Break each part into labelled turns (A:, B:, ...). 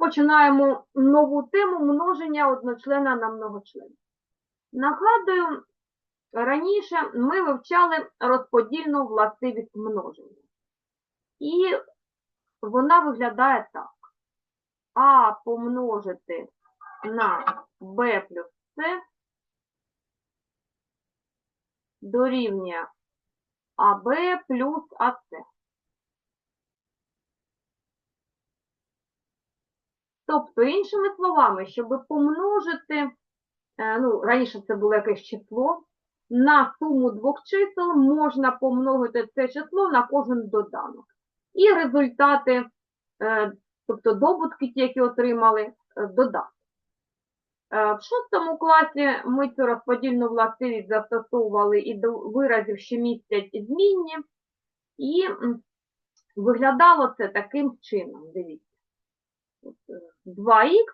A: починаємо нову тему множення одночлена на многочлен. Нагадую, раніше ми вивчали розподільну властивість множення. І вона виглядає так. А помножити на b плюс c дорівнює АБ плюс АС. Тобто, іншими словами, щоб помножити, е, ну, раніше це було якесь число, на суму двох чисел можна помножити це число на кожен доданок. І результати, е, тобто добутки, ті, які отримали, е, додати. В шостому класі ми цю розподільну властивість застосовували і до виразів, що містять змінні, і виглядало це таким чином. Дивіться. От, е, 2х,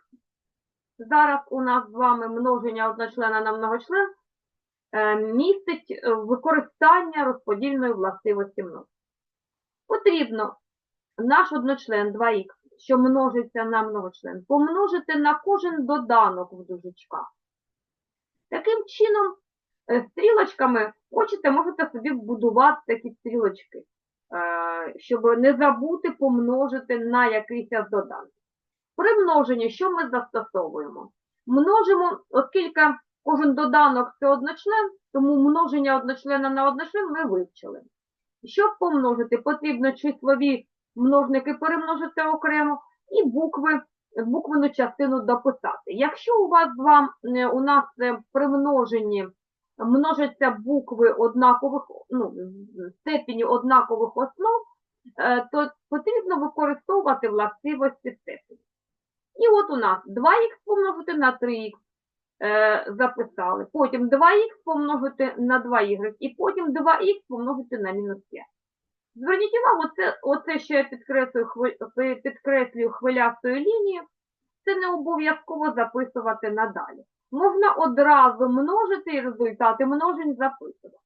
A: зараз у нас з вами множення одночлена на многочлен, е, містить використання розподільної властивості множення. Потрібно наш одночлен 2х, що множиться на многочлен, помножити на кожен доданок в дужечках. Таким чином, е, стрілочками хочете, можете собі вбудувати такі стрілочки, е, щоб не забути помножити на якийсь з доданків. При множенні що ми застосовуємо? Множимо, оскільки кожен доданок це одночлен, тому множення одночлена на одночлен ми вивчили. Щоб помножити, потрібно числові множники перемножити окремо і букви, буквену частину дописати. Якщо у вас з е, у нас е, при множенні множаться букви однакових, ну, степені однакових основ, е, то потрібно використовувати властивості степені. І от у нас 2х помножити на 3х е, записали, потім 2х помножити на 2y, і потім 2х помножити на мінус 5. Зверніть увагу, оце, оце що я підкреслюю, хви- підкреслюю хвилястою лінією, це не обов'язково записувати надалі. Можна одразу множити і результати множень записувати.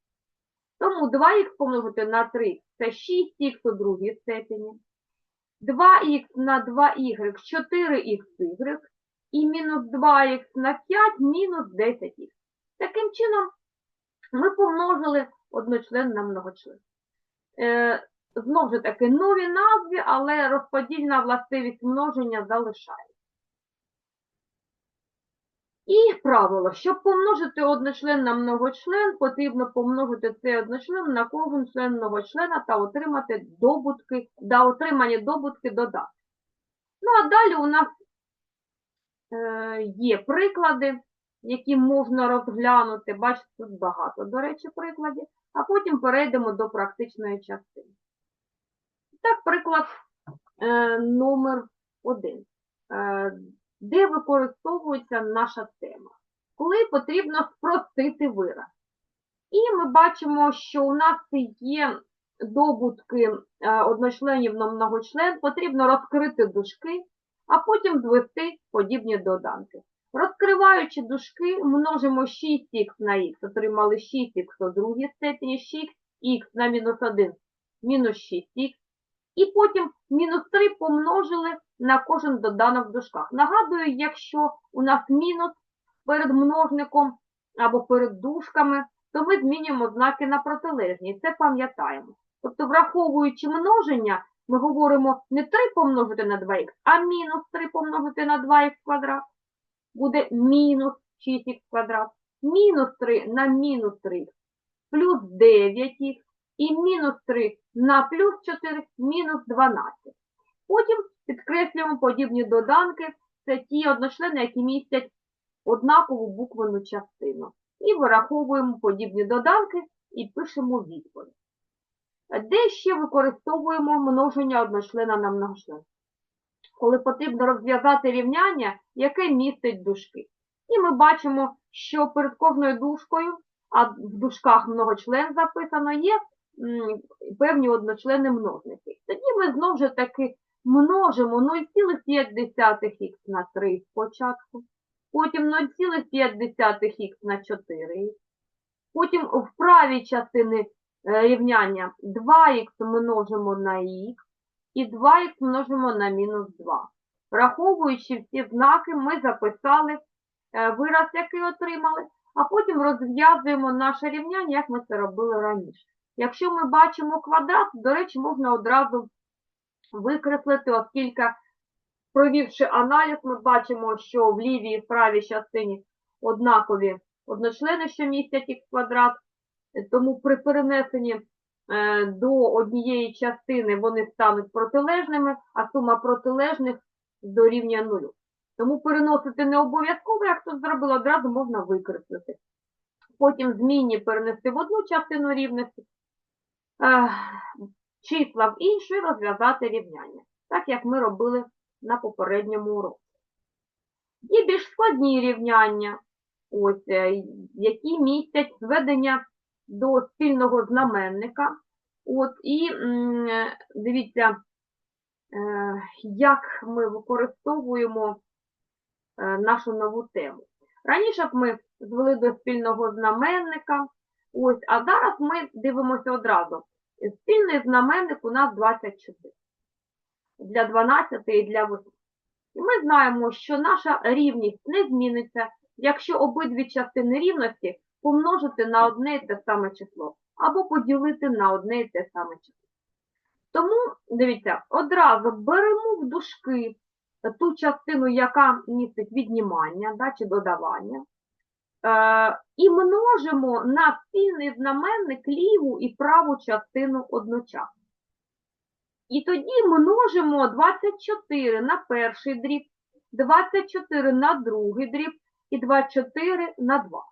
A: Тому 2х помножити на 3 це 6х у другій степені. 2х на 2y 4xy і мінус 2х на 5 мінус 10х. Таким чином, ми помножили одночлен на многочлен. Е, Знову ж таки, нові назви, але розподільна властивість множення залишається. І правило, щоб помножити одночлен на многочлен, потрібно помножити цей одночлен на кожен член многочлена та отримати добутки, да, отримані добутки додати. Ну, а далі у нас е, є приклади, які можна розглянути. Бачите, тут багато, до речі, прикладів, а потім перейдемо до практичної частини. Так, приклад е, номер один. Де використовується наша тема, коли потрібно спростити вираз. І ми бачимо, що у нас є добутки е, одночленів на многочлен, потрібно розкрити дужки, а потім звести подібні доданки. Розкриваючи дужки, множимо 6х на х, отримали 6х у другій степені, 6х на мінус 1, мінус 6х, і потім мінус 3 помножили на кожен доданок в дужках. Нагадую, якщо у нас мінус перед множником або перед дужками, то ми змінюємо знаки на протилежні, це пам'ятаємо. Тобто, враховуючи множення, ми говоримо не 3 помножити на 2х, а мінус 3 помножити на 2х квадрат. Буде мінус 6х квадрат. Мінус 3 на мінус 3 плюс 9х і мінус 3 на плюс 4 мінус 12. Потім підкреслюємо подібні доданки. Це ті одночлени, які містять однакову буквену частину. І вираховуємо подібні доданки і пишемо відповідь. Де ще використовуємо множення одночлена на многочлен? Коли потрібно розв'язати рівняння, яке містить дужки. І ми бачимо, що перед кожною дужкою, а в дужках многочлен записано, є певні одночлени множники. Тоді ми знову ж таки множимо 0,5х на 3 спочатку, потім 0,5х на 4, потім в правій частині е, рівняння 2х множимо на х і 2х множимо на мінус 2. Враховуючи всі знаки, ми записали е, вираз, який отримали, а потім розв'язуємо наше рівняння, як ми це робили раніше. Якщо ми бачимо квадрат, до речі, можна одразу викреслити, оскільки, провівши аналіз, ми бачимо, що в лівій і правій частині однакові одночлени, що містять х квадрат, тому при перенесенні е, до однієї частини вони стануть протилежними, а сума протилежних дорівнює нулю. Тому переносити не обов'язково, як тут зробили, одразу можна викреслити. Потім змінні перенести в одну частину рівності, числа в іншу і розв'язати рівняння, так як ми робили на попередньому уроці. І більш складні рівняння, ось, е, які містять зведення до спільного знаменника. От, і е, дивіться, е, як ми використовуємо нашу нову тему. Раніше ми звели до спільного знаменника, ось, а зараз ми дивимося одразу. Спільний знаменник у нас 24 для 12 і для 8. І ми знаємо, що наша рівність не зміниться, якщо обидві частини рівності помножити на одне і те саме число, або поділити на одне і те саме число. Тому, дивіться, одразу беремо в дужки ту частину, яка містить віднімання да, чи додавання, і множимо на спільний знаменник ліву і праву частину одночасно. І тоді множимо 24 на перший дріб, 24 на другий дріб і 24 на 2.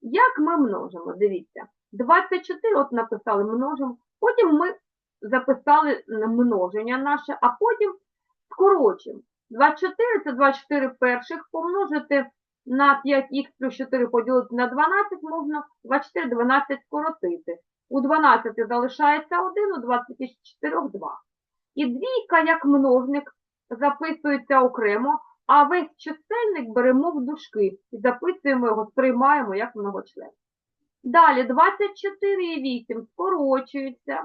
A: Як ми множимо? Дивіться, 24, от написали множимо, потім ми записали множення наше, а потім скорочимо. 24 це 24 перших помножити на 5х плюс 4 поділити на 12 можна 24 12 скоротити. У 12 залишається 1, у 24 – 2. І двійка, як множник, записується окремо, а весь чисельник беремо в дужки і записуємо його, сприймаємо як многочлен. Далі 24 і 8 скорочуються.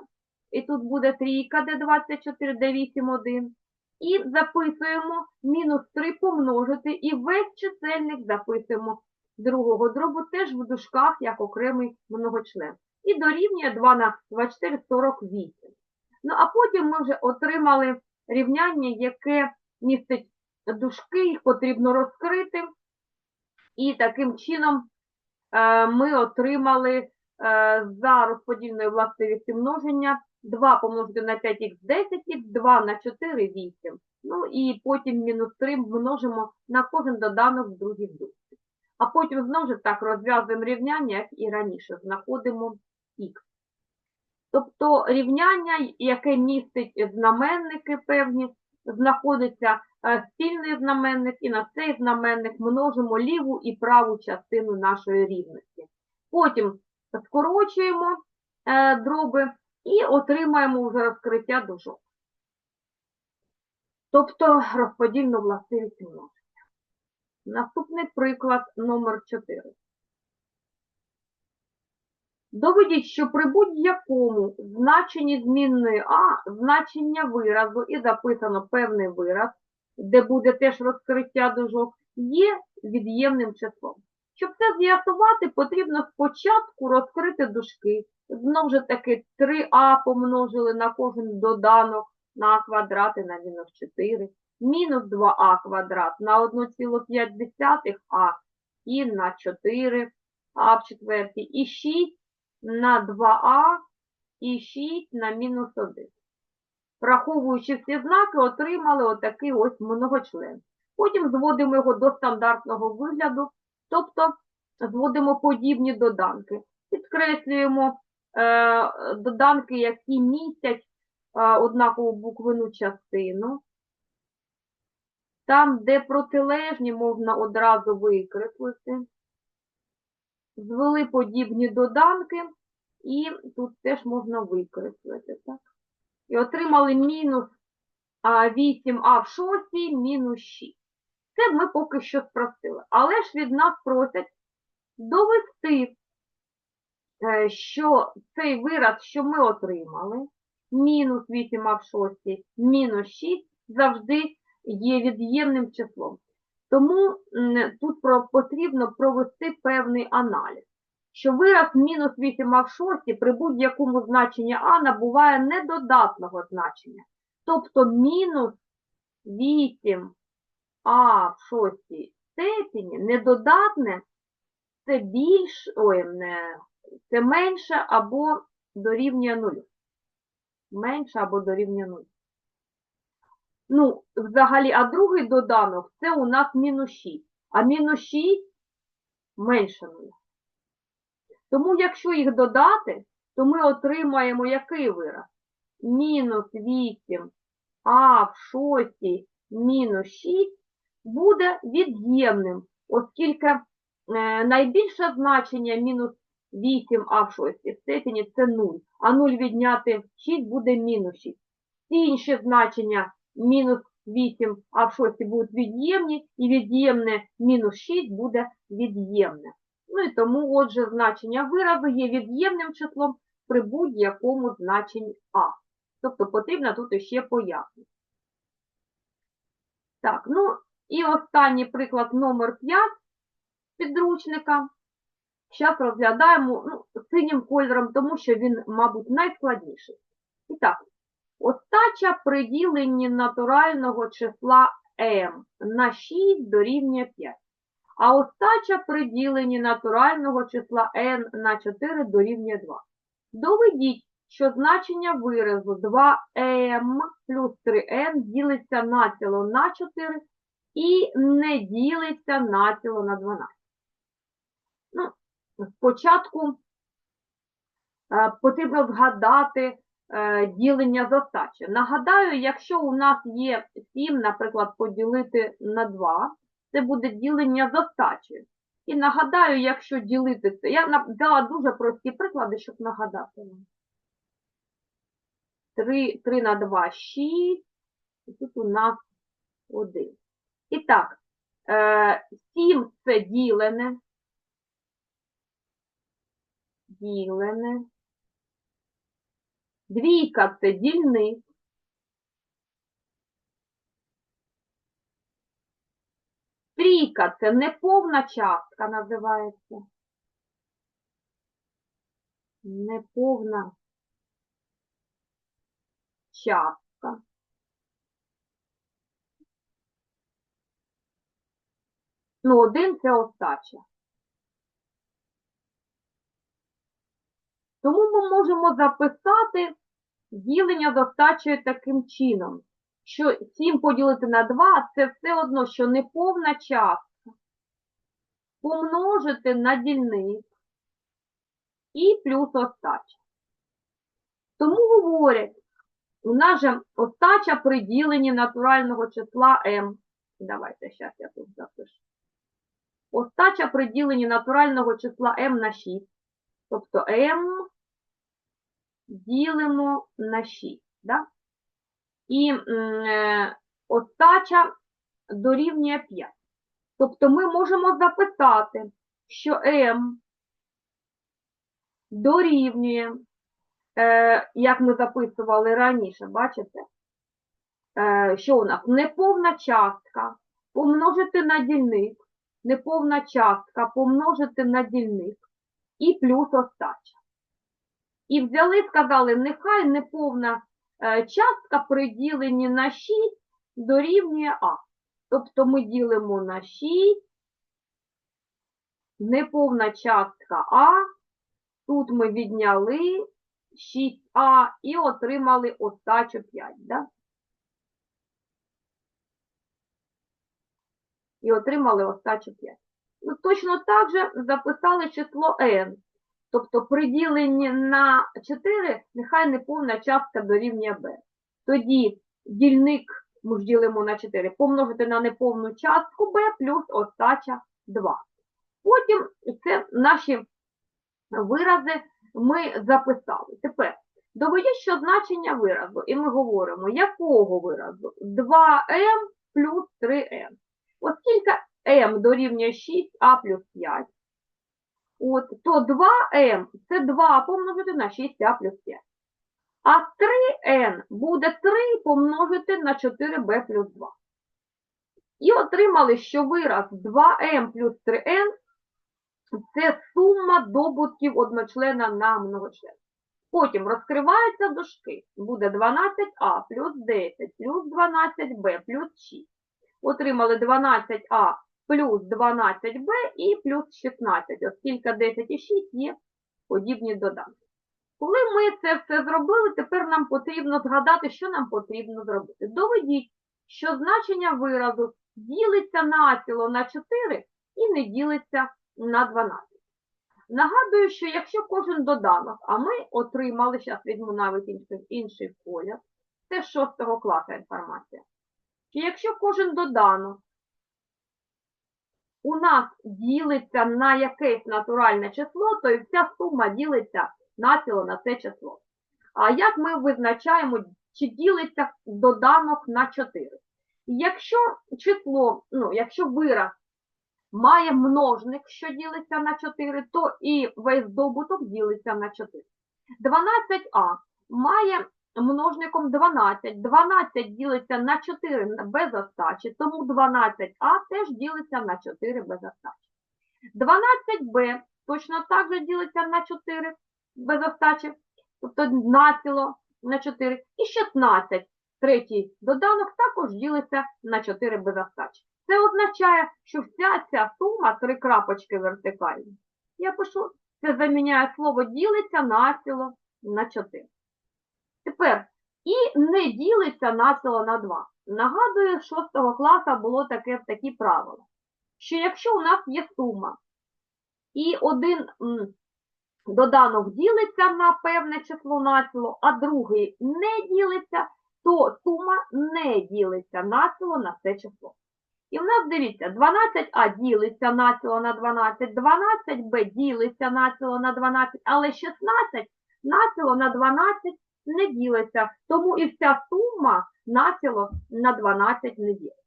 A: І тут буде трійка, де 24, де 8, 1. І записуємо мінус 3 помножити, і весь чисельник записуємо другого дробу теж в дужках як окремий многочлен і дорівнює 2 на 24 – 48. Ну, а потім ми вже отримали рівняння, яке містить дужки, їх потрібно розкрити. І таким чином е, ми отримали за розподільною властивістю множення 2 помножити на 5х 10х, 2 на 4 8. Ну і потім мінус 3 множимо на кожен доданок в другій дужці. А потім знову ж так розв'язуємо рівняння, як і раніше, знаходимо х. Тобто рівняння, яке містить знаменники певні, знаходиться е, спільний знаменник, і на цей знаменник множимо ліву і праву частину нашої рівності. Потім скорочуємо е, дроби і отримаємо вже розкриття дужок. Тобто розподільну властивість множення. Наступний приклад номер 4. Доведіть, що при будь-якому значенні змінної А значення виразу і записано певний вираз, де буде теж розкриття дужок, є від'ємним числом. Щоб це з'ясувати, потрібно спочатку розкрити дужки. Знову ж таки, 3а помножили на кожен доданок на квадрат і на мінус 4, мінус 2а квадрат на 1,5а і на 4 а в четвертій, і 6 на 2а і 6 на мінус 1. Враховуючи всі знаки, отримали отакий ось многочлен. Потім зводимо його до стандартного вигляду, тобто зводимо подібні доданки. Підкреслюємо е, доданки, які містять е, однакову буквену частину. Там, де протилежні, можна одразу викреслити звели подібні доданки, і тут теж можна викреслити. Так? І отримали мінус 8а в шостій, мінус 6. Це ми поки що спростили. Але ж від нас просять довести, е, що цей вираз, що ми отримали, мінус 8а в шостій, мінус 6, завжди є від'ємним числом. Тому тут потрібно провести певний аналіз, що вираз мінус 8а в шості при будь-якому значенні а набуває недодатного значення. Тобто мінус 8а в шостій степені недодатне це більш, ой, не, це менше або дорівнює нулю. Менше або дорівнює нулю. Ну, взагалі, а другий доданок це у нас мінус 6. А мінус 6 менше нуля. Тому, якщо їх додати, то ми отримаємо який вираз? Мінус 8 а в шостій мінус 6 буде від'ємним, оскільки е, найбільше значення мінус 8 а в шостій степені це 0, а 0 відняти 6 буде мінус 6. Всі інші значення мінус 8 а в шостій будуть від'ємні, і від'ємне мінус 6 буде від'ємне. Ну і тому, отже, значення виразу є від'ємним числом при будь-якому значенні а. Тобто потрібно тут іще пояснити. Так, ну і останній приклад номер 5 підручника. Зараз розглядаємо ну, синім кольором, тому що він, мабуть, найскладніший. І так, остача при діленні натурального числа m на 6 дорівнює 5. А остача при діленні натурального числа n на 4 дорівнює 2. Доведіть, що значення виразу 2m плюс 3n ділиться націло на 4 і не ділиться націло на 12. Ну, спочатку е, потрібно згадати е, ділення з остачі. Нагадаю, якщо у нас є 7, наприклад, поділити на 2, це буде ділення з остачею. І нагадаю, якщо ділити це, я дала дуже прості приклади, щоб нагадати вам. 3, 3 на 2 – 6, і тут у нас 1. І так, е, 7 – це ділене, ділене. Двійка – це дільник. Трійка – це неповна частка називається. Неповна частка. Ну, один це остача. Тому ми можемо записати ділення з остачею таким чином, що 7 поділити на 2 – це все одно, що неповна частка помножити на дільник і плюс остача. Тому говорять, у нас же остача при діленні натурального числа m. Давайте, зараз я тут запишу. Остача при діленні натурального числа m на 6. Тобто m ділимо на 6. Да? І е, остача дорівнює 5. Тобто ми можемо записати, що m дорівнює, е, як ми записували раніше, бачите, е, що у нас неповна частка помножити на дільник, неповна частка помножити на дільник і плюс остача. І взяли, сказали, нехай неповна е, частка при діленні на 6 дорівнює А. Тобто ми ділимо на 6, неповна частка А, тут ми відняли 6А і отримали остачу 5. Да? І отримали остачу 5. Ну, точно так же записали число n. Тобто при діленні на 4 нехай неповна частка дорівнює b. Тоді дільник ми ж ділимо на 4, помножити на неповну частку b плюс остача 2. Потім це наші вирази ми записали. Тепер доведіть, що значення виразу, і ми говоримо, якого виразу? 2m плюс 3m. Оскільки m дорівнює 6а плюс 5, от, то 2m це 2 помножити на 6а плюс 5. А 3n буде 3 помножити на 4b плюс 2. І отримали, що вираз 2m плюс 3n це сума добутків одночлена на многочлен. Потім розкриваються дужки. Буде 12а плюс 10 плюс 12b плюс 6. Отримали 12а плюс 12b і плюс 16, оскільки 10 і 6 є подібні доданки. Коли ми це все зробили, тепер нам потрібно згадати, що нам потрібно зробити. Доведіть, що значення виразу ділиться націло на 4 і не ділиться на 12. Нагадую, що якщо кожен доданок, а ми отримали, зараз візьму навіть інший, інший колір, це з 6 класу інформація, що якщо кожен доданок у нас ділиться на якесь натуральне число, то і вся сума ділиться націло на це число. А як ми визначаємо, чи ділиться доданок на 4? Якщо число, ну, якщо вираз має множник, що ділиться на 4, то і весь добуток ділиться на 4. 12а має множником 12. 12 ділиться на 4 без остачі, тому 12а теж ділиться на 4 без остачі. 12b точно так же ділиться на 4 без остачі, тобто націло на 4. І 16, третій доданок, також ділиться на 4 без остачі. Це означає, що вся ця сума, три крапочки вертикальні, я пишу, це заміняє слово ділиться націло на 4. Тепер, і не ділиться націло на 2. Нагадую, з 6 класу було таке такі правила, що якщо у нас є сума, і один доданок ділиться на певне число націло, а другий не ділиться, то сума не ділиться націло на це число. І в нас, дивіться, 12а ділиться націло на 12, 12b ділиться націло на 12, але 16 націло на 12 не ділиться, тому і вся сума націло на 12 не ділиться.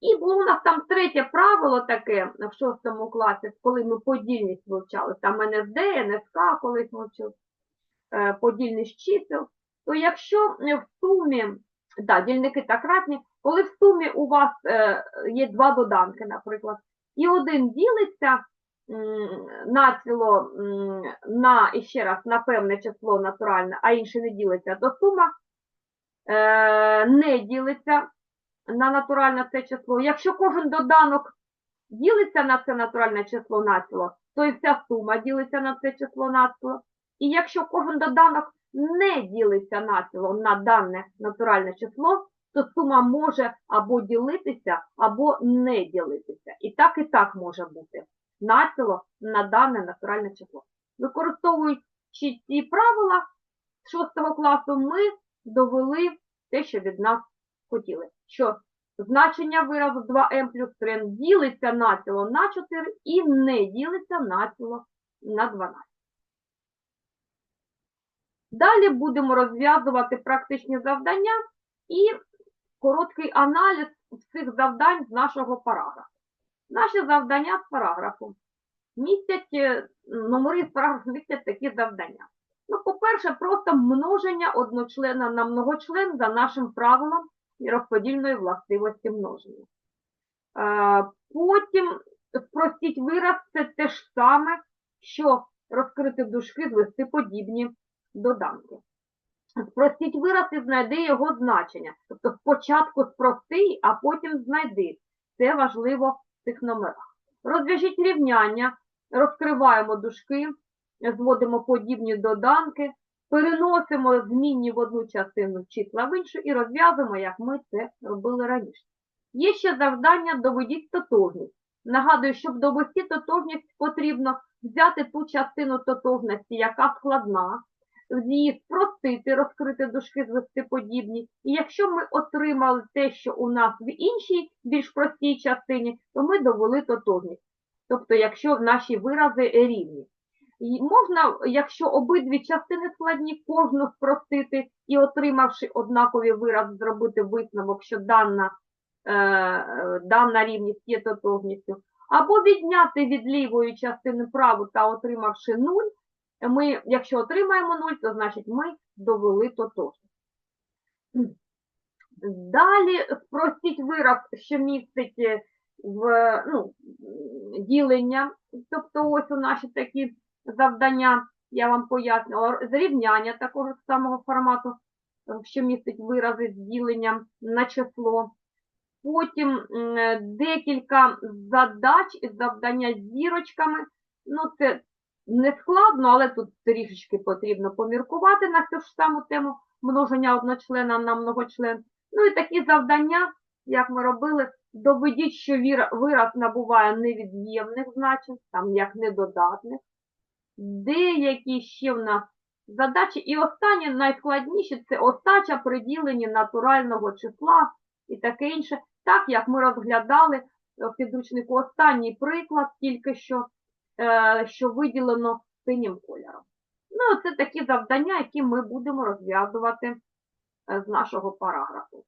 A: І було у нас там третє правило таке в 6 класі, коли ми подільність вивчали, там НСД, НСК колись ми вчили, е, подільність чисел, то якщо в сумі, да, дільники та кратні, коли в сумі у вас е, є два доданки, наприклад, і один ділиться націло на, і ще раз, на певне число натуральне, а інший не ділиться, то сума е, не ділиться на натуральне це число. Якщо кожен доданок ділиться на це натуральне число націло, то і вся сума ділиться на це число націло. І якщо кожен доданок не ділиться націло на дане натуральне число, то сума може або ділитися, або не ділитися. І так, і так може бути націло на дане натуральне число. Використовуючи ці правила з 6 класу, ми довели те, що від нас хотіли. Що значення виразу 2m плюс 3 ділиться націло на 4 і не ділиться націло на 12. Далі будемо розв'язувати практичні завдання і короткий аналіз всіх завдань з нашого параграфу. Наші завдання з параграфу містять, е, номери з параграфу містять такі завдання. Ну, по-перше, просто множення одночлена на многочлен за нашим правилом і розподільної властивості множення. Е, потім спростіть вираз це те ж саме, що розкрити дужки, звести подібні доданки. Спростіть вираз і знайди його значення. Тобто спочатку спрости, а потім знайди. Це важливо в цих номерах. Розв'яжіть рівняння, розкриваємо дужки, зводимо подібні доданки, переносимо змінні в одну частину числа в іншу і розв'язуємо, як ми це робили раніше. Є ще завдання доведіть тотожність. Нагадую, щоб довести тотожність, потрібно взяти ту частину тотожності, яка складна, її спростити, розкрити дужки, звести подібні. І якщо ми отримали те, що у нас в іншій, більш простій частині, то ми довели тотожність. Тобто, якщо наші вирази рівні. І можна, якщо обидві частини складні, кожну спростити і, отримавши однакові вирази, зробити висновок, що дана, е, дана рівність є тотожністю, або відняти від лівої частини праву та отримавши 0, ми, якщо отримаємо 0, то значить ми довели тотожність. Далі спростіть вираз, що містить е, в ну, ділення. Тобто ось у наші такі завдання, я вам пояснила, зрівняння такого ж самого формату, е, що містить вирази з діленням на число. Потім декілька задач і завдання з зірочками. Ну, це не складно, але тут трішечки потрібно поміркувати на цю ж саму тему множення одночлена на многочлен. Ну і такі завдання, як ми робили, доведіть, що вираз набуває невід'ємних значень, там як недодатних. Деякі ще в нас задачі. І останнє, найскладніше, це остача при діленні натурального числа і таке інше. Так, як ми розглядали в підручнику останній приклад, тільки що, що виділено синім кольором. Ну, це такі завдання, які ми будемо розв'язувати е, з нашого параграфу.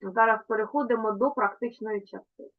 A: Зараз переходимо до практичної частини.